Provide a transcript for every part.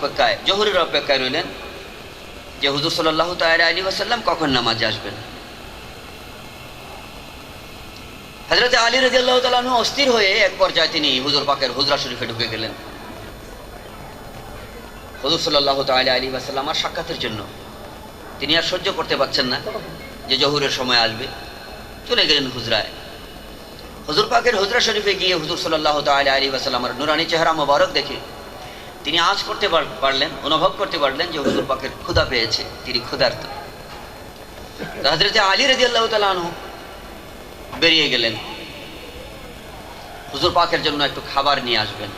অপেক্ষায়, জহুরের অপেক্ষায় রইলেন যে হুজুর সাল্লাহ তাল আলী ওয়াসাল্লাম কখন নামাজে আসবেন। হজরত আলী রাজি আল্লাহ তালু অস্থির হয়ে এক পর্যায়ে তিনি হুজুর পাকের হুজরা শরীফে ঢুকে গেলেন। হুজুর সাল্লাহ তাল আলী ওয়াসাল্লাম আর সাক্ষাতের জন্য তিনি আর সহ্য করতে পারছেন না যে জহুরের সময় আসবে। চলে গেলেন হুজরায়। হুজুর পাকের হুজরা শরীফে গিয়ে হুজুর সাল্লাহ তাল আলী ওয়াসাল্লামের নুরানি চেহারা মোবারক দেখে তিনি আজ করতে পারলেন, অনুভব করতে পারলেন যে হুজুর পাকের ক্ষুধা পেয়েছে, তিনি ক্ষুধার্ত। হজরতে আলী রাজি আল্লাহ তালু বেরিয়ে গেলেন। হুজুর পাকের জন্য একটু খাবার নিয়ে আসবেন।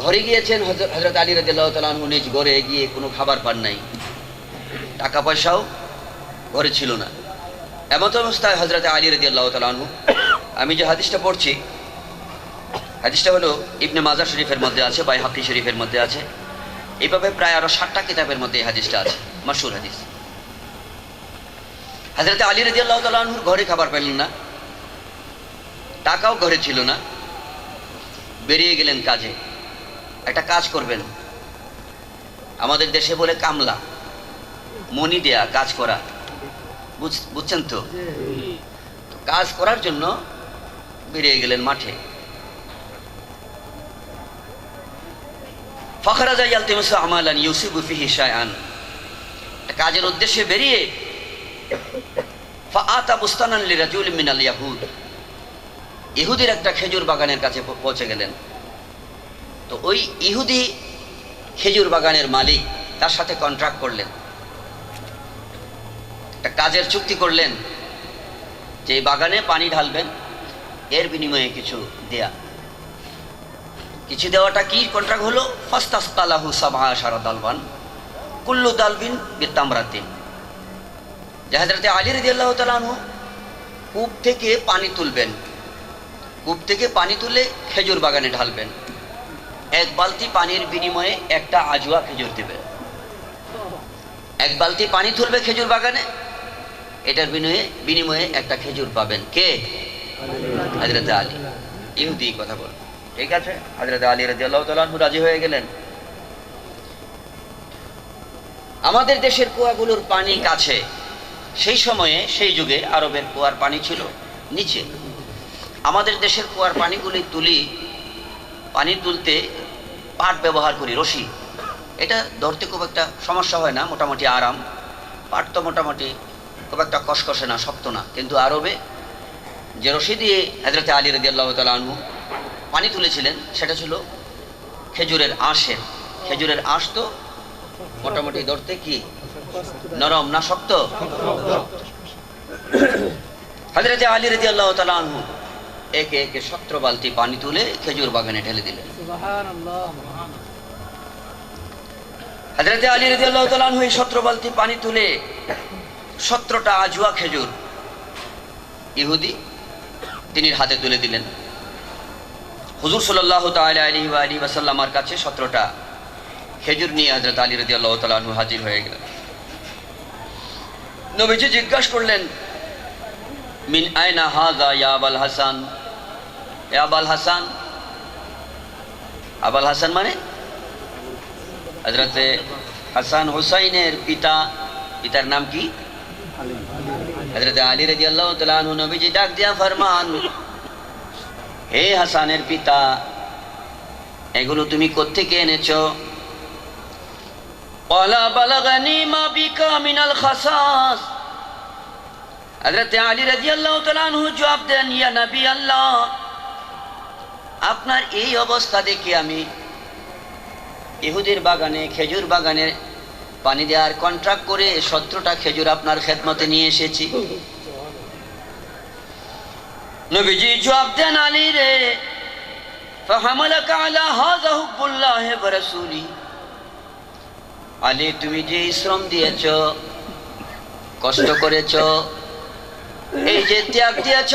ঘরে গিয়েছেন হজরত আলী রাজি আল্লাহ তালু নিজ ঘরে গিয়ে কোনো খাবার পান নাই। টাকা পয়সাও ঘরে ছিল না। এমত অবস্থায় হজরত আলী রাজি আল্লাহ তালু আমি যে হাদিসটা পড়ছি হাদিসটা হলো ইবনে মাজার শরীফের মধ্যে আছে বাই হাকি শরীফের মধ্যে আছে। এইভাবে প্রায় আরও ষাটটা কিতাবের মধ্যে এই হাদিসটা আছে মাসুর হাদিস। হাজরতে আলী রাজি আল্লাহ তালুর ঘরে খাবার পেলেন না টাকাও ঘরে ছিল না বেরিয়ে গেলেন কাজে। একটা কাজ করবেন আমাদের দেশে বলে কামলা মনি দেয়া কাজ করা। বুঝ- বুঝছেন তো কাজ করার জন্য বেরিয়ে গেলেন মাঠে। কাজের উদ্দেশ্যে বেরিয়ে ইহুদির একটা খেজুর বাগানের কাছে পৌঁছে গেলেন। তো ওই ইহুদি খেজুর বাগানের মালিক তার সাথে কন্ট্রাক্ট করলেন। একটা কাজের চুক্তি করলেন যে বাগানে পানি ঢালবেন, এর বিনিময়ে কিছু দেয়া। কিছু দেওয়াটা কি? কন্ট্রাক্ট হলো, ফাস্তাস্তালাহু সাবা সারা দালবান কুল্লু দালবিন বিত্তামরাতিন জাহাজরাতে আলী রদি আল্লাহ তালানু কূপ থেকে পানি তুলবেন। কূপ থেকে পানি তুলে খেজুর বাগানে ঢালবেন। এক বালতি পানির বিনিময়ে একটা আজুয়া খেজুর দেবেন। এক বালতি পানি তুলবে খেজুর বাগানে, এটার বিনিময়ে বিনিময়ে একটা খেজুর পাবেন কে? হাজরতে আলী। ইহুদি কথা বল ঠিক আছে? হাজরত আলী রাজি আল্লাহ রাজি হয়ে গেলেন। আমাদের দেশের কুয়াগুলোর পানি কাছে। সেই সময়ে, সেই যুগে আরবের কুয়ার পানি ছিল নিচে। আমাদের দেশের কুয়ার পানিগুলি তুলি, পানি তুলতে পাট ব্যবহার করি, রশি। এটা ধরতে খুব একটা সমস্যা হয় না, মোটামুটি আরাম। পাট তো মোটামুটি খুব একটা কষকষে না, শক্ত না। কিন্তু আরবে যে রশি দিয়ে হাজরতে আলী রদি আল্লাহ তালু পানি তুলেছিলেন, সেটা ছিল খেজুরের আঁশের। খেজুরের আঁশ তো মোটামুটি ধরতে কি? নরম না শক্ত? আলী আল্লাহ তালু একে একে সত্র বালতি পানি তুলে খেজুর বাগানে ঢেলে দিলেন। হাজরতে আলী রদি আল্লাহ তালু এই সত্র বালতি পানি তুলে সত্রটা আজুয়া খেজুর ইহুদি তিনি হাতে তুলে দিলেন। হুজুর সাল্লাহ তালা আলী আলী ওয়াসাল্লামার কাছে সতেরোটা খেজুর নিয়ে হজরত আলী রদি আল্লাহ তালু হাজির হয়ে গেলেন। নবীজি জিজ্ঞাসা করলেন, মিন আয়না হাজা ইয়া হাসান? আবাল হাসান। আবাল হাসান মানে? হজরতে হাসান হুসাইনের পিতা। পিতার নাম কি? হজরত আলী রাজি আল্লাহ তালু নবীজি ডাক দিয়া ফরমান হে হাসানের পিতা, এগুলো তুমি কোথেকে এনেছো? আপনার এই অবস্থা দেখে আমি ইহুদির বাগানে, খেজুর বাগানে পানি দেওয়ার কন্ট্রাক্ট করে সতেরোটা খেজুর আপনার খেদমতে নিয়ে এসেছি। নবীজি জবাব দেন আলী রে আলী, তুমি যে শ্রম দিয়েছ, কষ্ট করেছ, এই যে ত্যাগ দিয়েছ,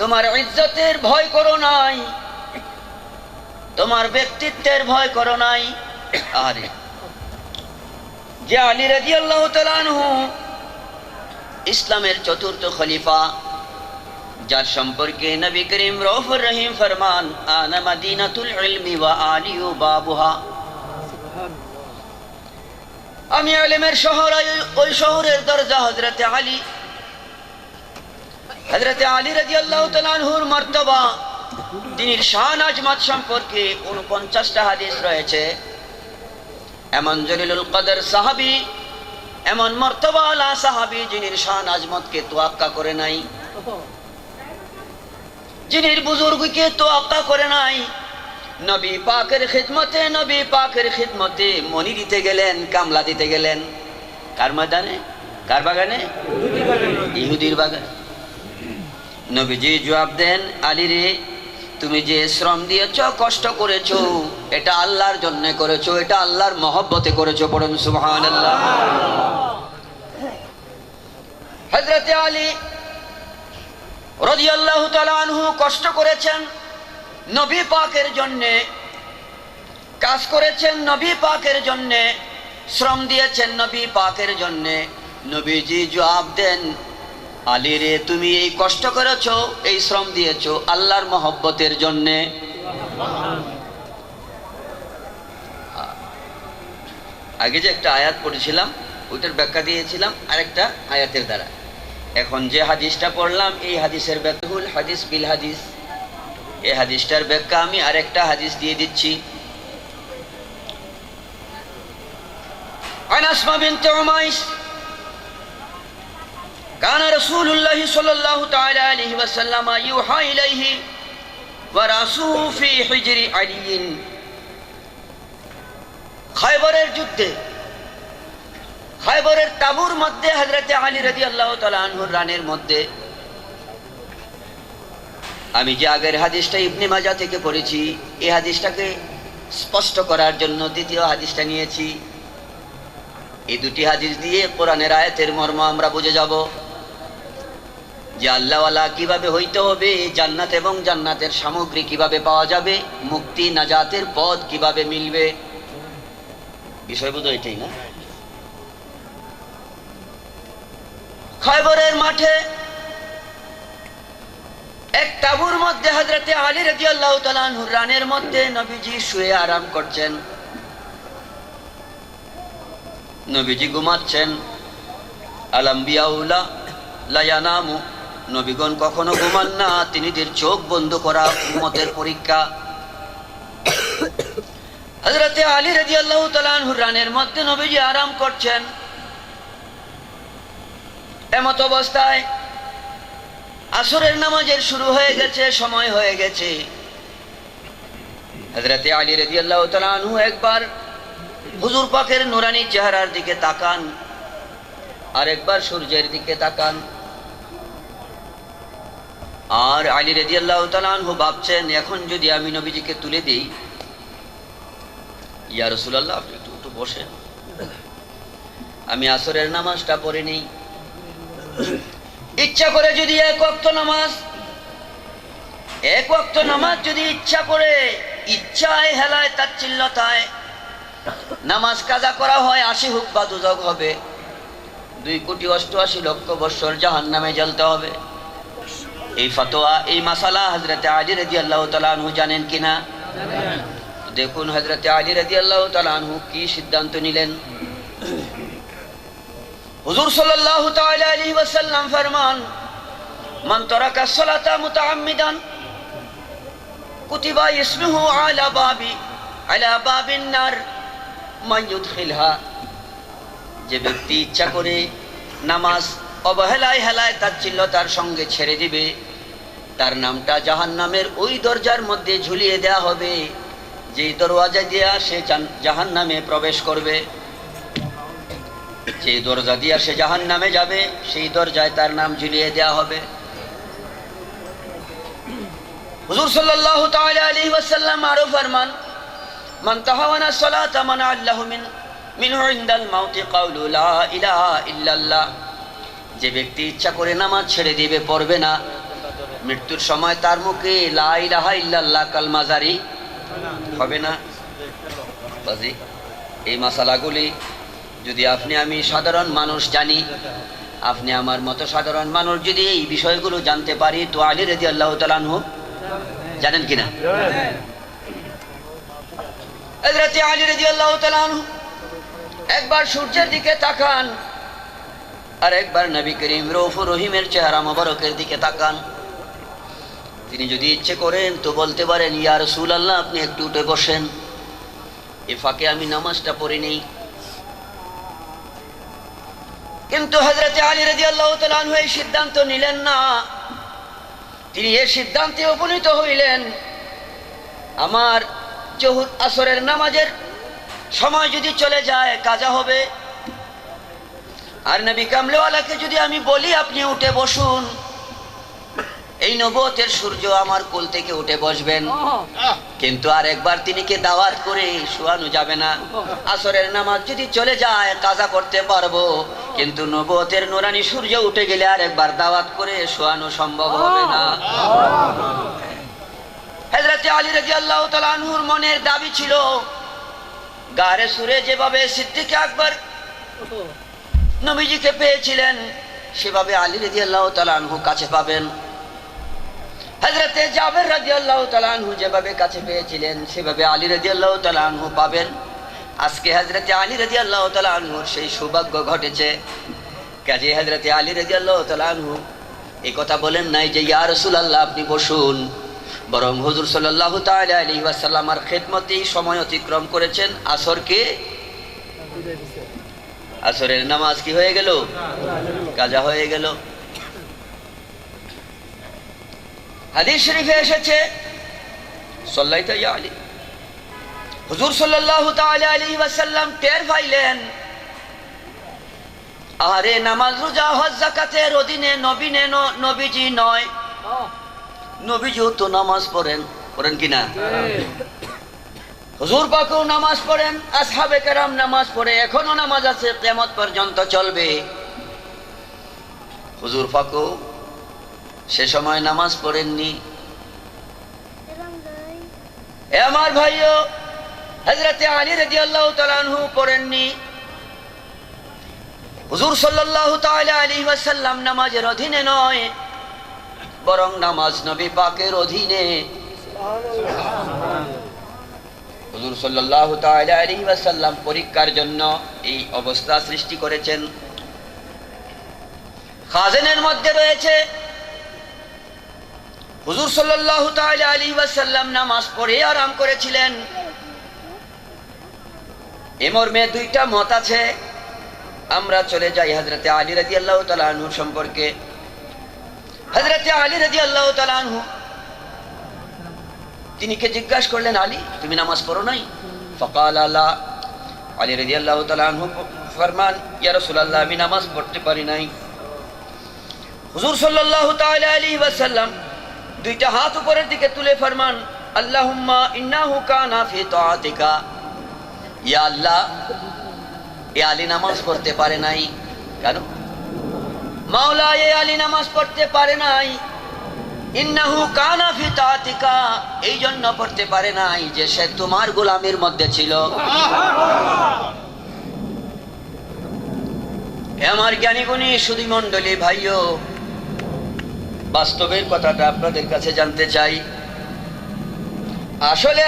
তোমার ইজ্জতের ভয় করো নাই, তোমার ব্যক্তিত্বের ভয় করো নাই। আরে, যে আলী রাজি আল্লাহ তালু ইসলামের চতুর্থ খলিফা, যার সম্পর্কে নবী করিম রৌফুর রহিম ফরমান, আনা ইলমি ওয়া আলিউ বাবুহা। আমি আলেমের শহর, ওই- শহরের দরজা হজরতে আলী। হজরতে আলী রাজি আল্লাহ তালানহুর মর্তবা। তিনির শান আজমাত সম্পর্কে উনপঞ্চাশটা হাদিস রয়েছে। এমন জলিলুল কদর সাহাবি এমন মর্তবালা সাহাবি যিনির শান আজমতকে তোয়াক্কা করে নাই। যিনির বুজুর্গকে তোয়াক্কা করে নাই। নবী পাকের খিদমতে, নবী পাকের খিদমতে মনি দিতে গেলেন, কামলা দিতে গেলেন। কার ময়দানে? কার বাগানে? ইহুদির বাগানে। নবীজি জবাব দেন, আলী রে তুমি যে শ্রম দিয়েছ, কষ্ট করেছ, এটা আল্লাহর জন্য করেছ, এটা আল্লাহর মহব্বতে করেছ, পড়ুন আল্লাহ হজরতে আলী কষ্ট করেছেন, নবী পাকের জন্যে কাজ করেছেন, নবী পাকের জন্যে শ্রম দিয়েছেন, নবী পাকের জন্যে নবীজি জবাব দেন আলী রে তুমি এই কষ্ট করেছ, এই শ্রম দিয়েছ আল্লাহর মহব্বতের জন্যে। আগে যে একটা আয়াত পড়েছিলাম, ওইটার ব্যাখ্যা দিয়েছিলাম, আরেকটা আয়াতের দ্বারা। এখন যে হাদিসটা পড়লাম, এই হাদিসের ব্যাকুল হাদিস বিল হাদিস। এই হাদিসটার ব্যাখ্যা আমি আরেকটা হাদিস দিয়ে দিচ্ছি। আনাসমা বিনতে উমাইস كان رسول الله صلى الله تعالى عليه وسلم يوحى إليه ورأسه في حجر علي খায়বরের যুদ্ধে খায়বরের তাবুর মধ্যে হজরতে আলী রাজি আল্লাহ আনহুর রানের মধ্যে আমি যে আগের হাদিসটা ইবনে মাজা থেকে পড়েছি এই হাদিসটাকে স্পষ্ট করার জন্য দ্বিতীয় হাদিসটা নিয়েছি এই দুটি হাদিস দিয়ে কোরআনের আয়াতের মর্ম আমরা বুঝে যাব যে আল্লাহওয়ালা কীভাবে হইতে হবে, জান্নাত এবং জান্নাতের সামগ্রী কীভাবে পাওয়া যাবে, মুক্তি, নাজাতের পথ কীভাবে মিলবে? বিষয় বোধ এটাই না? খয়বরের মাঠে এক তাবুর মধ্যে হজরতে আলী রাজি আল্লাহ রানের মধ্যে নবীজি শুয়ে আরাম করছেন। নবীজি ঘুমাচ্ছেন। আলাম্বিয়াউলা লায়ানামু নবীগণ কখনো ঘুমান না, তিনিদের চোখ বন্ধ করা উম্মতের পরীক্ষা। আলী আল্লাহ রানের মধ্যে নবীজি আরাম করছেন। এমত অবস্থায় আসরের নামাজের শুরু হয়ে গেছে, সময় হয়ে গেছে। হজরতে আলী রাজি আল্লাহ তালানহু একবার হুজুর পাকের নুরানি চেহারার দিকে তাকান আর একবার সূর্যের দিকে তাকান। আর আলী রেদি আল্লাহ ভাবছেন, এখন যদি আমি নবীজিকে তুলে দিই, ইয়া রসুলাল্লাহ, আপনি একটু একটু বসেন। আমি আসরের নামাজটা পড়ে নেই। ইচ্ছা করে যদি এক অক্ত নামাজ, এক অক্ত নামাজ যদি ইচ্ছা করে, ইচ্ছায় হেলায় তার তাচ্ছিল্যতায় নামাজ কাজা করা হয়, আশি হুক বা দুজক হবে। দুই কোটি অষ্টআশি লক্ষ বৎসর জাহান নামে জ্বলতে হবে। এই ফতোয়া, এই মাসালা হজরতে আলী রাজি আল্লাহ তালু জানেন কিনা? দেখুন হজরতে আলী রাজি আল্লাহ তালু কি সিদ্ধান্ত নিলেন? হুজুর তাআলা আলাইহি ওয়াসাল্লাম ফরমান, মান তারাকা সালাতা মুতাআম্মিদান, কুতিবা ইসমুহু আলা বাবি, আলা বাবিন নার, মান ইউদখিলহা। যে ব্যক্তি ইচ্ছা করে নামাজ অবহেলায় হেলায় তাচ্ছিল্যতার সঙ্গে ছেড়ে দিবে। তার নামটা জাহান্নামের ওই দরজার মধ্যে ঝুলিয়ে দেয়া হবে। যেই দরওয়াজা দিয়া সে জাহান নামে প্রবেশ করবে। যে দরজা দিয়া সে জাহান নামে যাবে, সেই দরজায় তার নাম ঝুলিয়ে দেয়া হবে। হুজুর তাআলা আলাইহি ওয়াসাল্লাম আরও ফরমান, মান তাহাওয়ানা সালাতা মান আল্লাহু মিন মিনহু ইনদাল মাউতি, কাউলু লা ইলাহা ইল্লাল্লাহ। যে ব্যক্তি ইচ্ছা করে নামাজ ছেড়ে দিবে, পড়বে না। মৃত্যুর সময় তার মুখে ইল্লাল্লাহ কালমা জারি হবে না? এই মাসালাগুলি যদি আপনি আমি সাধারণ মানুষ জানি, আপনি আমার মতো সাধারণ মানুষ যদি এই বিষয়গুলো জানতে পারি, তো আলী রেজি আল্লাহ তালানহ জানেন কিনা? আলী আনহু একবার সূর্যের দিকে তাকান। আর একবার নবী করিম রৌফুর রহিমের চেহারা মোবারকের দিকে তাকান। তিনি যদি ইচ্ছে করেন তো বলতে পারেন, ইয়া রাসূলুল্লাহ, আপনি একটু উঠে বসেন। এ ফাঁকে আমি নামাজটা পড়ে নেই। কিন্তু হযরতে আলী তাআলা আনহু এই সিদ্ধান্ত নিলেন না। তিনি এ সিদ্ধান্তে উপনীত হইলেন, আমার জহুর আসরের নামাজের সময় যদি চলে যায়, কাজা হবে। আর নবী কামলেওয়ালাকে যদি আমি বলি আপনি উঠে বসুন। এই নবতের সূর্য আমার কোল থেকে উঠে বসবেন। কিন্তু আর একবার তিনিকে দাওয়াত করে শোয়ানো যাবে না? আসরের নামাজ যদি চলে যায় কাজা করতে পারব। কিন্তু নবতের নুরানি সূর্য উঠে গেলে আর একবার দাওয়াত করে শোয়ানো সম্ভব হবে না। হজরতে আলী রাজি আল্লাহ তালানহুর মনের দাবি ছিল গারে সুরে যেভাবে সিদ্দিক আকবর নবীজিকে পেয়েছিলেন। সেভাবে আলী রাজি আল্লাহ তালানহু কাছে পাবেন। হজরতে জাবের রাজি আল্লাহ তালানহু যেভাবে কাছে পেয়েছিলেন, সেভাবে আলী রাজি আল্লাহ তালানহু পাবেন। আজকে হজরতে আলী রাজি আল্লাহ তালানহুর সেই সৌভাগ্য ঘটেছে। কাজে হজরতে আলী রাজি আল্লাহ তালানহু এই কথা বলেন নাই যে, ইয়া রসুলাল্লাহ, আপনি বসুন। বরং হুজুর সাল্লাহ আলী ওয়াসাল্লামার খেদমতেই সময় অতিক্রম করেছেন। আসরকে আসরের নামাজ কি হয়ে গেল? কাজা হয়ে গেল। হাদিস শরীফে এসেছে সল্লাইতা আলী। হুজুর সাল্লাল্লাহু তাআলা আলাইহি ওয়াসাল্লাম টের পাইলেন আরে নামাজ রোজা হজ যাকাতের অধীনে নবীনে নবীজি নয়। নবীজিও তো নামাজ পড়েন পড়েন কিনা? হুজুর পাকেও নামাজ পড়েন, আসহাবে কেরাম নামাজ পড়ে, এখনও নামাজ আছে কেমত পর্যন্ত চলবে। হুজুর পাকেও সে সময় নামাজ পড়েননি। আমার ভাইও হজরতে আলী রাজি আল্লাহ তালানহু পড়েননি। হুজুর তাআলা আলাইহি ওয়াসাল্লাম নামাজের অধীনে নয়, বরং নামাজ নবী পাকের অধীনে। হুজুর সাল্লাল্লাহু তাআলা আলাইহি ওয়াসাল্লাম পরীক্ষার জন্য এই অবস্থা সৃষ্টি করেছেন। খাজেনের মধ্যে রয়েছে, হুজুর সাল্লাল্লাহু তাআলা আলাইহি ওয়াসাল্লাম নামাজ পড়ে আরাম করেছিলেন। এমর মর্মে দুইটা মত আছে। আমরা চলে যাই হজরতে আলী রাদিয়াল্লাহু তাআলা আনহু সম্পর্কে। হজরতে আলী রাদিয়াল্লাহু তাআলা আনহু তিনি কে জিজ্ঞাসা করলেন, আলী, তুমি নামাজ পড়ো নাই? ফকাল, আলা। আলী রাদিয়াল্লাহু তাআলা আনহু ফরমান, ইয়া রাসূলুল্লাহ, আমি নামাজ পড়তে পারি নাই। হুজুর সাল্লাল্লাহু তাআলা আলাইহি ওয়াসাল্লাম দুইটা হাত উপরের দিকে তুলে ফরমান, আল্লাহুম্মা ইন্নাহু কানা ফি তাআতিকা। ইয়া আল্লাহ, এ আলী নামাজ পড়তে পারে নাই। কেন? মাওলা, এ আলী নামাজ পড়তে পারে নাই। এই জন্য পড়তে পারে নাই যে সে তোমার গোলামের মধ্যে ছিল। আমার জ্ঞানী গুণী সুধী ভাইও বাস্তবের কথাটা আপনাদের কাছে জানতে চাই। আসলে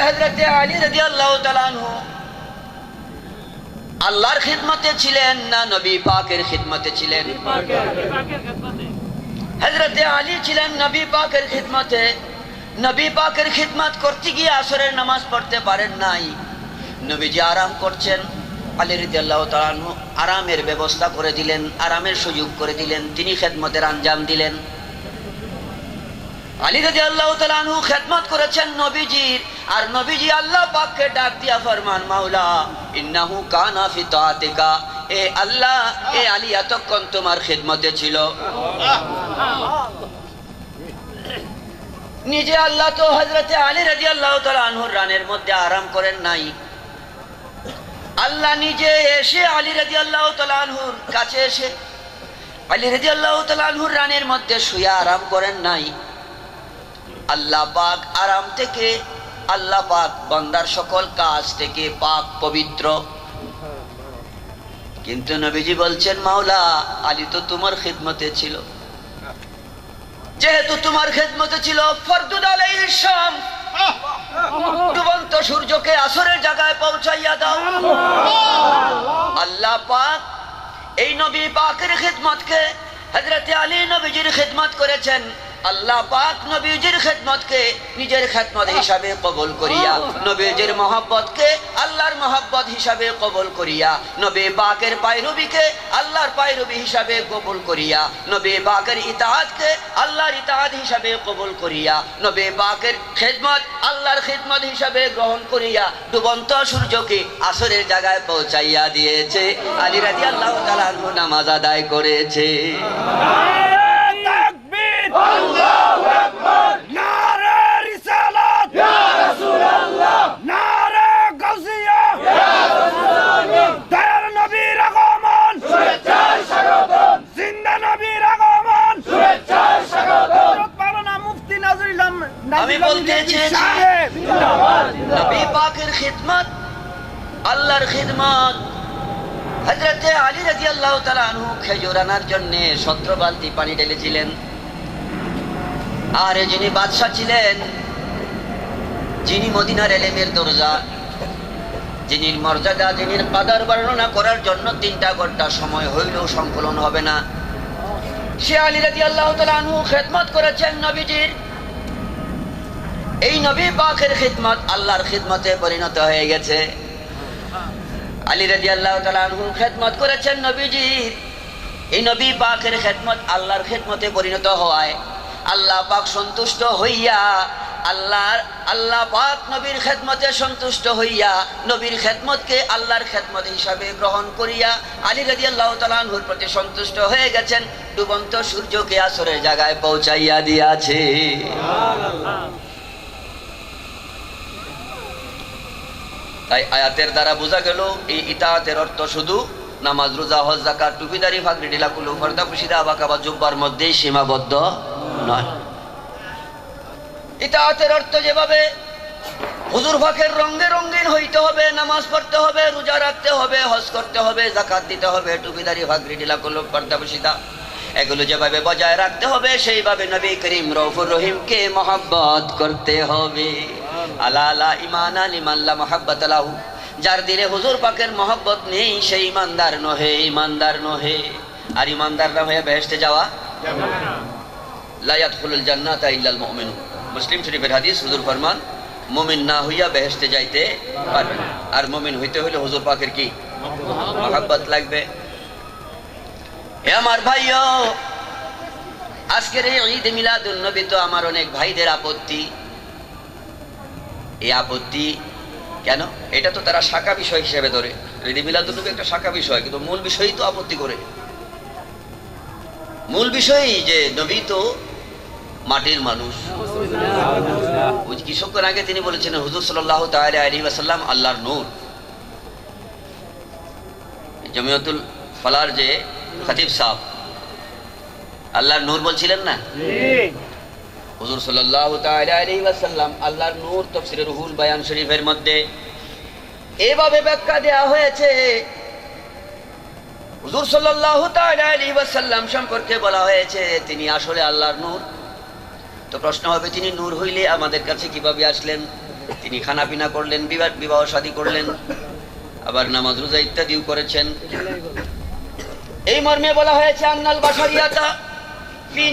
আল্লাহর খিদমতে ছিলেন না নবী পাকের খিদমতে ছিলেন? হজরতে আলী ছিলেন নবী পাকের খিদমতে। নবী পাকের খিদমত করতে গিয়ে আসরের নামাজ পড়তে পারেন নাই। নবীজি আরাম করছেন। আলী রিদাল্লাহ আরামের ব্যবস্থা করে দিলেন, আরামের সুযোগ করে দিলেন, তিনি খেদমতের আঞ্জাম দিলেন। আলী রাজি আল্লাহ তালানহু খেদমত করেছেন নবীজির, আর নবীজি আল্লাহ পাককে ডাক দিয়া ফরমান, মাওলা, ইন্নাহু কানা ফি তাআতিকা এ আল্লাহ, এ আলী এতক্ষণ তোমার খেদমতে ছিল। নিজে আল্লাহ তো হজরতে আলী রাজি আল্লাহ তালানহুর রানের মধ্যে আরাম করেন নাই। আল্লাহ নিজে এসে আলী রাজি আল্লাহ তালানহুর কাছে এসে আলী রাজি আল্লাহ তালানহুর রানের মধ্যে শুয়ে আরাম করেন নাই। আল্লাহ পাক আরাম থেকে, আল্লাহ পাক বান্দার সকল কাজ থেকে পাক পবিত্র। কিন্তু নবীজি বলছেন, মাওলা, আলী তো তোমার খেদমতে ছিল। যেহেতু তোমার খেদমতে ছিল আলাই ডুবন্ত সূর্যকে আসরের জায়গায় পৌঁছাইয়া দাও। আল্লাহ পাক এই নবী পাকের খেদমতকে হজরত আলী নবীজির খেদমত করেছেন। আল্লাহ পাক নবীজির খেদমতকে নিজের খেদমত হিসাবে কবল করিয়া নবীজির মহব্বতকে আল্লাহর মহব্বত হিসাবে কবল করিয়া নবী পাকের পায়রবিকে আল্লাহর পায়রবি হিসাবে কবুল করিয়া নবী পাকের ইতাহাতকে আল্লাহর ইতাহাত হিসাবে কবুল করিয়া নবী পাকের খেদমত আল্লাহর খেদমত হিসাবে গ্রহণ করিয়া ডুবন্ত সূর্যকে আসরের জায়গায় পৌঁছাইয়া দিয়েছে। আলী রাজি আল্লাহ নামাজ আদায় করেছে। আমি বলতে চেয়েছি নবী পাকের খিদমত আল্লাহর খিদমত। হজরতে আলী রাজি আল্লাহ তালু খেজুর আনার জন্য সত্র বালতি পানি ঢেলেছিলেন। আর যিনি বাদশাহ ছিলেন, যিনি মদিনার এলেমের দরজা যিনি মর্যাদা যিনি কাদার বর্ণনা করার জন্য তিনটা ঘণ্টা সময় হইলেও সংকলন হবে না। সে আলী রাজি আল্লাহ খেদমত করেছেন নবীজির। এই নবী পাকের খিদমত আল্লাহর খিদমতে পরিণত হয়ে গেছে। আলী রাজি আল্লাহ তালু খেদমত করেছেন নবীজির। এই নবী পাকের খেদমত আল্লাহর খেদমতে পরিণত হওয়ায় আল্লাহ পাক সন্তুষ্ট হইয়া, আল্লাহর, আল্লাহ পাক নবীর খেদমতে সন্তুষ্ট হইয়া, নবীর খেদমতকে আল্লাহর খেদমত হিসাবে গ্রহণ করিয়া আলী রাজি আল্লাহ তালাহুর প্রতি সন্তুষ্ট হয়ে গেছেন, ডুবন্ত সূর্যকে আসরের জায়গায় পৌঁছাইয়া দিয়াছে। তাই আয়াতের দ্বারা বোঝা গেল, এই ইতাহাতের অর্থ শুধু নামাজ, রোজা, হজ জাকাত টুপিদারি, ফাগরি ডিলা কুলু ফর্দা, পুশিদা আবাকা বা জুব্বার মধ্যেই সীমাবদ্ধ। ইতাহাতের অর্থ যেভাবে, হুজুর ফাঁকের হইতে হবে, নামাজ পড়তে হবে, রোজা রাখতে হবে, হজ করতে হবে জাকাত দিতে হবে, টুপিদারি পুশিদা এগুলো যেভাবে বজায় রাখতে হবে, সেইভাবে নবী করিম রহিমকে মহাব্বত করতে হবে। আলা আলা ইমান মহাব্বত আলাহু যার দিলে হুজুর পাকের মহব্বত নেই, সেই ইমানদার নহে ইমানদার নহে। আর ইমানদার না হয়ে বেহেস্তে যাওয়া মুসলিম শরীফের হাদিস, হুজুর ফরমান, মুমিন না হইয়া বেহেস্তে যাইতে পারবে। আর মুমিন হইতে হইলে হুজুর কি? মহাব্বত লাগবে। হে আমার আজকের এই ঈদ তো আমার অনেক ভাইদের আপত্তি। এই আপত্তি কেন? এটা তো তারা শাখা বিষয় হিসেবে ধরে। ঈদ মিলাদুন নবী একটা শাখা বিষয়, কিন্তু মূল বিষয়ই তো আপত্তি করে। মূল বিষয়ই যে নবী তো মাটির মানুষ। ওই কিছুক্ষণ আগে তিনি বলেছেন, হুজুর সাল্লাহ তাআলা আলাইহি ওয়াসাল্লাম আল্লাহর নূর। জমিয়তুল ফলার যে খতিব সাহ আল্লাহর নূর বলছিলেন না? হুজুর সাল্লাল্লাহু তাআলা আলাইহি ওয়াসাল্লাম আল্লাহর নূর তাফসীরে রুহুল বায়ান শরীফের মধ্যে এভাবে ব্যাখ্যা দেয়া হয়েছে। হুজুর তাআলা আলাইহি ওয়াসাল্লাম সম্পর্কে বলা হয়েছে, তিনি আসলে আল্লাহর নূর তো প্রশ্ন হবে, তিনি নূর হইলে আমাদের কাছে কীভাবে আসলেন? তিনি খানা পিনা করলেন, বিবাহ শাদী করলেন, আবার নামাজ রোজা ইত্যাদিও করেছেন। এই মর্মে বলা হয়েছে, আন্নাল বাসারিয়াতা ফি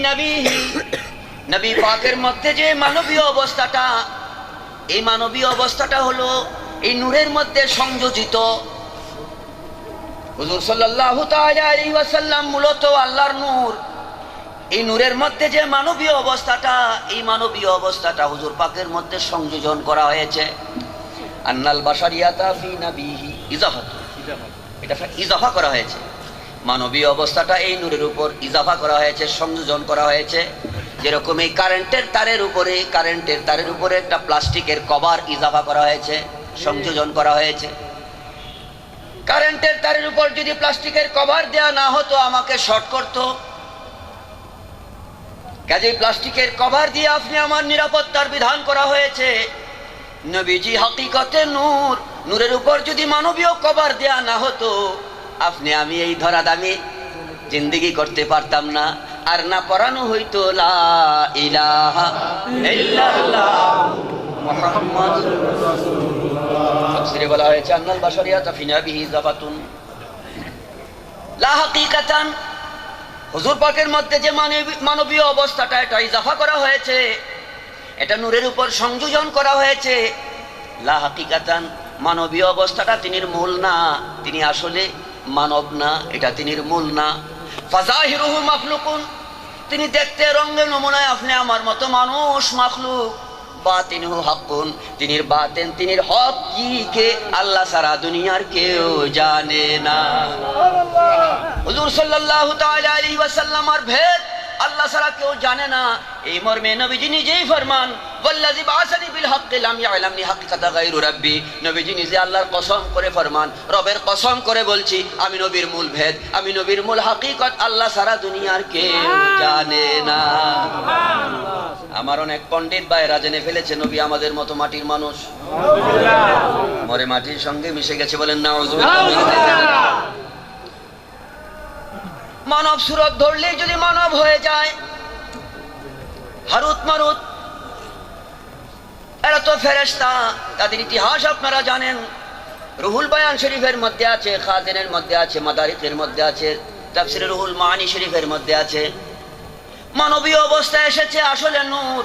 নবী পাকের মধ্যে যে মানবীয় অবস্থাটা, এই মানবীয় অবস্থাটা হলো, এই নূরের মধ্যে সংযোজিত। হুজুর সাল্লাল্লাহু তাআলা আলাইহি ওয়াসাল্লাম মূলত আল্লাহর নূর। এই নূরের মধ্যে যে মানবীয় অবস্থাটা, এই মানবীয় অবস্থাটা হুজুর পাকের মধ্যে সংযোজন করা হয়েছে। আন্নাল বাসারিয়াতা ফি নবীহি ইজাফা। এটা ইজাফা করা হয়েছে। মানবীয় অবস্থাটা এই নূরের উপর ইজাফা করা হয়েছে, সংযোজন করা হয়েছে। যেরকম এই কারেন্টের তারের উপরে, কারেন্টের তারের উপরে একটা প্লাস্টিকের কভার ইজাফা করা হয়েছে, সংযোজন করা হয়েছে। কারেন্টের তারের উপর যদি প্লাস্টিকের কভার দেওয়া না হতো, আমাকে শর্ট করতো। কাজে প্লাস্টিকের কভার দিয়ে আপনি আমার নিরাপত্তার বিধান করা হয়েছে। নবীজি হকিকতে নূর, নূরের উপর যদি মানবীয় কভার দেয়া না হতো, আপনি আমি এই ধরা দামি জিন্দিগি করতে পারতাম না। আর না পড়ানো হইতো বলা হয়েছে হুজুর পাকের মধ্যে যে মানবী- মানবীয় অবস্থাটা, এটা ইজাফা করা হয়েছে। এটা নূরের উপর সংযোজন করা হয়েছে। লা হাকিকাতান, মানবীয় অবস্থাটা তিনির মূল না, তিনি আসলে মানব না, এটা তিনির মূল না। ফাজাহিরুহু মাখলুকুন, তিনি দেখতে রঙ্গে নমুনায় আপনি আমার মতো মানুষ মাখলুক। বাতিনহু হাক্কুন। তিনির বাতেন তিনির হক কি কে? আল্লাহ সারা দুনিয়ার কেউ জানে না। হুজুর সাল্লাল্লাহু তাআলা আলাইহি ওয়াসাল্লামার ভেদ আল্লাহ ছাড়া কেউ জানে না। এই মর্মে নবীজি নিজেই ফরমান, ওয়াল্লাযী বাআসানি বিল হাক্কি লাম ইয়ালামনি হাক্কাতা গায়রু রাব্বি। নবীজি নিজে আল্লাহর কসম করে ফরমান, রবের কসম করে বলছি, আমি নবীর মূল ভেদ, আমি নবীর মূল হাকিকত আল্লাহ সারা দুনিয়ার কেউ জানে না। আমার অনেক পণ্ডিত ভাইরা জেনে ফেলেছে, নবী আমাদের মতো মাটির মানুষ। মরে মাটির সঙ্গে মিশে গেছে বলেন না মানব সুরত ধরলে যদি মানব হয়ে যায়। হারুত মারুত। এরা তো ফেরেস্তা তাদের ইতিহাস আপনারা জানেন। রুহুল বায়ান শরীফের মধ্যে আছে, খাজেনের মধ্যে আছে মাদারিকের মধ্যে আছে, তাফসির রুহুল মানি শরীফের মধ্যে আছে। মানবীয় অবস্থায় এসেছে আসলে নূর।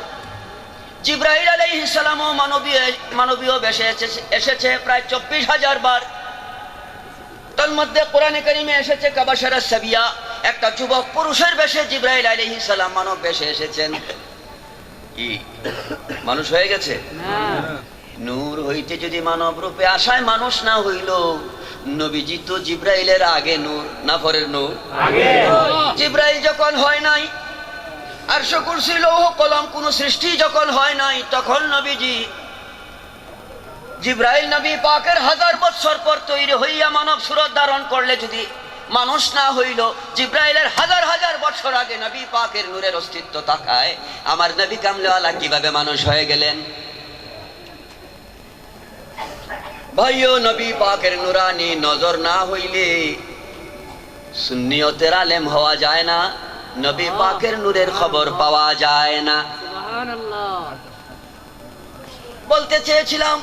জিব্রাহিল আলাইহিস সালামও মানবীয় মানবীয় বেশে এসেছে প্রায় চব্বিশ হাজার বার। তার মধ্যে কোরআনে কারিমে এসেছে কাবাসারা সাবিয়া। একটা যুবক পুরুষের বেশে জিব্রাইল আলাইহিস সালাম মানব বেশে এসেছেন। কি? মানুষ হয়ে গেছে? নূর হইতে যদি মানব রূপে আসায় মানুষ না হইল নবীজি তো জিব্রাইলের আগে নূর না পরের নূর? জিব্রাইল যখন হয় নাই আর কুরসি লৌহ কলম কোন সৃষ্টি যখন হয় নাই তখন নবীজি জিব্রাইল নবী পাকের হাজার বৎসর পর তৈরি হইয়া মানব সুরত ধারণ করলে যদি মানুষ না হইল জিব্রাইলের হাজার হাজার বছর আগে নবী পাকের নূরের অস্তিত্ব থাকায় আমার নবী কামলেওয়ালা কীভাবে মানুষ হয়ে গেলেন? ভাইও নবী পাকের নুরানি নজর না হইলে সুন্নিয়তের আলেম হওয়া যায় না নবী পাকের নূরের খবর পাওয়া যায় না। বলতে চেয়েছিলাম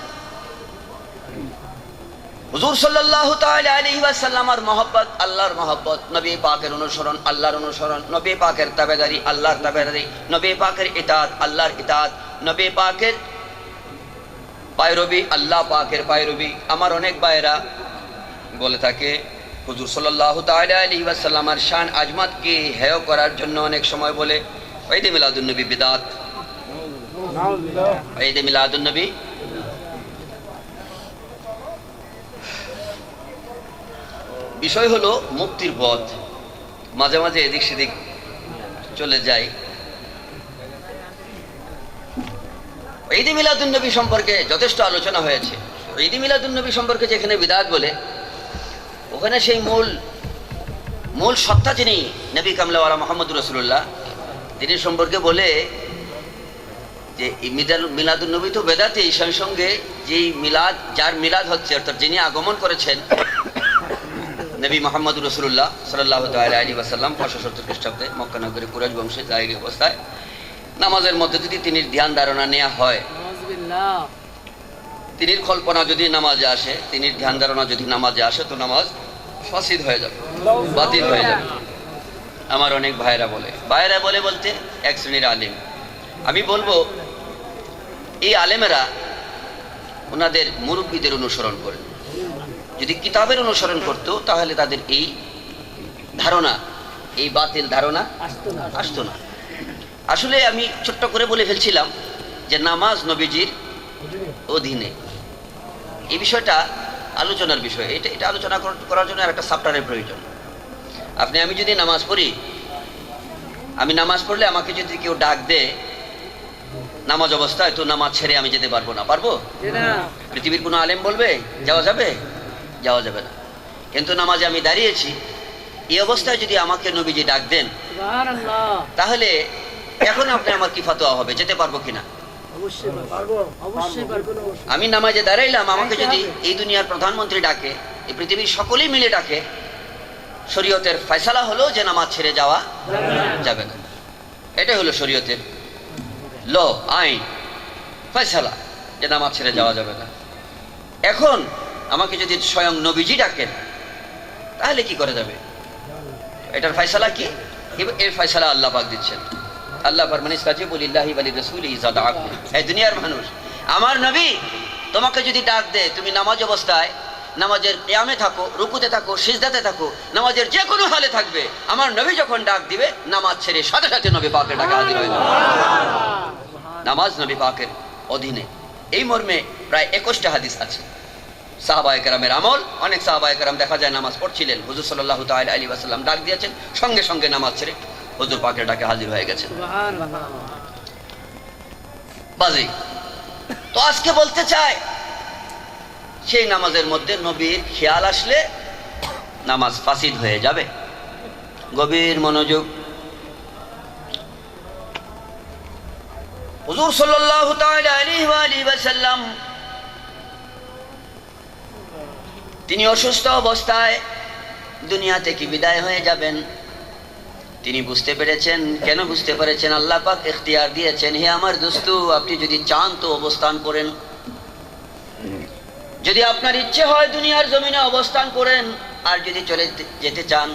হুজুর সাল্লাল্লাহু তাআলা আলাইহি ওয়াসাল্লামার মহব্বত আল্লাহর মহব্বত নবী পাকের অনুসরণ আল্লাহর অনুসরণ নবী পাকের তাবেদারি আল্লাহর তাবেদারি নবী পাকের ইতাআত আল্লাহর ইতাআত নবী পাকের পায়রবি আল্লাহ পাকের পায়রবি। আমার অনেক ভাইয়েরা বলে থাকে হুজুর সাল্লাল্লাহু তাআলা আলাইহি ওয়াসাল্লামার শান আজমাতকে হেয় করার জন্য অনেক সময় বলে ঈদে মিলাদুন নবী বিদাত। ঈদে মিলাদুন বিষয় হলো মুক্তির পথ। মাঝে মাঝে এদিক সেদিক চলে যায় ঈদে মিলাদুন নবী সম্পর্কে যথেষ্ট আলোচনা হয়েছে। ঈদে মিলাদুন নবী সম্পর্কে যেখানে বিদাত বলে, ওখানে সেই মূল মূল সত্তা যিনি নবী কামলাওয়ালা মোহাম্মদ রসুল্লাহ তিনি সম্পর্কে বলে যে এই মিলাদ নবী তো বেদাতে সেই সঙ্গে যেই মিলাদ, যার মিলাদ হচ্ছে, অর্থাৎ যিনি আগমন করেছেন নবী মোহাম্মদ রসুল্লাহ সাল্লাহ আলী ওয়াসাল্লাম পাঁচশো সত্তর খ্রিস্টাব্দে মক্কানগরী কুরাজ বংশে জাহিরি অবস্থায় নামাজের মধ্যে যদি তিনি ধ্যান ধারণা নেওয়া হয় তিনির কল্পনা যদি নামাজে আসে তিনি ধ্যান ধারণা যদি নামাজে আসে তো নামাজ ফাসিদ হয়ে যাবে বাতিল হয়ে যাবে। আমার অনেক ভাইরা বলে ভাইরা বলে বলতে এক শ্রেণির আলিম আমি বলব এই আলেমেরা ওনাদের মুরব্বীদের অনুসরণ করেন। যদি কিতাবের অনুসরণ করতো তাহলে তাদের এই ধারণা এই বাতিল ধারণা আসতো না। আসলে আমি ছোট্ট করে বলে ফেলছিলাম যে নামাজ নবীজির অধীনে। এই বিষয়টা আলোচনার বিষয়। এটা এটা আলোচনা করার জন্য আর একটা সাপ্টারের প্রয়োজন। আপনি আমি যদি নামাজ পড়ি আমি নামাজ পড়লে আমাকে যদি কেউ ডাক দেয় নামাজ অবস্থায় তো নামাজ ছেড়ে আমি যেতে পারব না। পারব? পৃথিবীর কোনো আলেম বলবে যাওয়া যাবে? যাওয়া যাবে না। কিন্তু নামাজে আমি দাঁড়িয়েছি। এই অবস্থায় যদি আমাকে নবীজি ডাক দেন তাহলে এখন আপনি আমার কি ফতোয়া হবে? যেতে পারব কিনা? অবশ্যই পারব। অবশ্যই পারব। অবশ্যই আমি নামাজে দাঁড়াইলাম আমাকে যদি এই দুনিয়ার প্রধানমন্ত্রী ডাকে এই পৃথিবীর সকলেই মিলে ডাকে শরীয়তের ফয়সালা হলো যে নামাজ ছেড়ে যাওয়া যাবে না। এটাই হলো শরীয়তের ল আইন ফয়সালা যে নামাজ ছেড়ে যাওয়া যাবে না। এখন আমাকে যদি স্বয়ং নবীজি ডাকেন, তাহলে কি করা যাবে? এটার ফয়সালা কি? এর ফয়সালা আল্লাহ পাক দিচ্ছেন। আল্লাহ ফরমানিস কাজে বলিল্লাহি বালি রসুল ইজাদা এই দুনিয়ার মানুষ, আমার নবী তোমাকে যদি ডাক দে, তুমি নামাজ অবস্থায়, নামাজের ইয়ামে থাকো, রুকুতে থাকো, সিজদাতে থাকো, নামাজের যে কোনো হালে থাকবে, আমার নবী যখন ডাক দিবে, নামাজ ছেড়ে সাথে সাথে নবী পাকের ডাকে হাজির হয়ে যাবে। নামাজ নবী পাকের অধীনে। এই মর্মে প্রায় একুশটা হাদিস আছে। সাহাবায় কেরামের আমল। অনেক সাহাবায় কেরাম দেখা যায় নামাজ পড়ছিলেন। হুজুর সাল্লাহ তাল আলী আসাল্লাম ডাক দিয়েছেন সঙ্গে সঙ্গে নামাজ ছেড়ে হুজুর পাকের ডাকে হাজির হয়ে গেছেন। বাজি। তো আজকে বলতে চাই সেই নামাজের মধ্যে নবীর খেয়াল আসলে নামাজ ফাসিদ হয়ে যাবে। গভীর মনোযোগ। হুজুর সাল্লাল্লাহু তাআলা আলাইহি ওয়া তিনি অসুস্থ অবস্থায় দুনিয়া থেকে বিদায় হয়ে যাবেন। তিনি বুঝতে পেরেছেন, কেন বুঝতে পেরেছেন? আল্লাহ পাক এখতিয়ার দিয়েছেন, হে আমার দোস্তু, আপনি যদি চান তো অবস্থান করেন। যদি আপনার ইচ্ছে হয় দুনিয়ার জমিনে অবস্থান করেন, আর যদি চলে যেতে চান,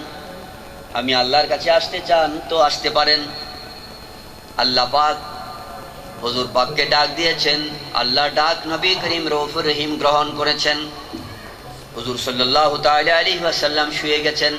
আমি আল্লাহর কাছে আসতে চান তো আসতে পারেন। আল্লাহ পাক হজুর পাককে ডাক দিয়েছেন। আল্লাহ ডাক নবী করিম রৌফুর রহিম গ্রহণ করেছেন। হুজুর সাল্লাহ তাআলা আলাইহি ওয়াসাল্লাম শুয়ে গেছেন।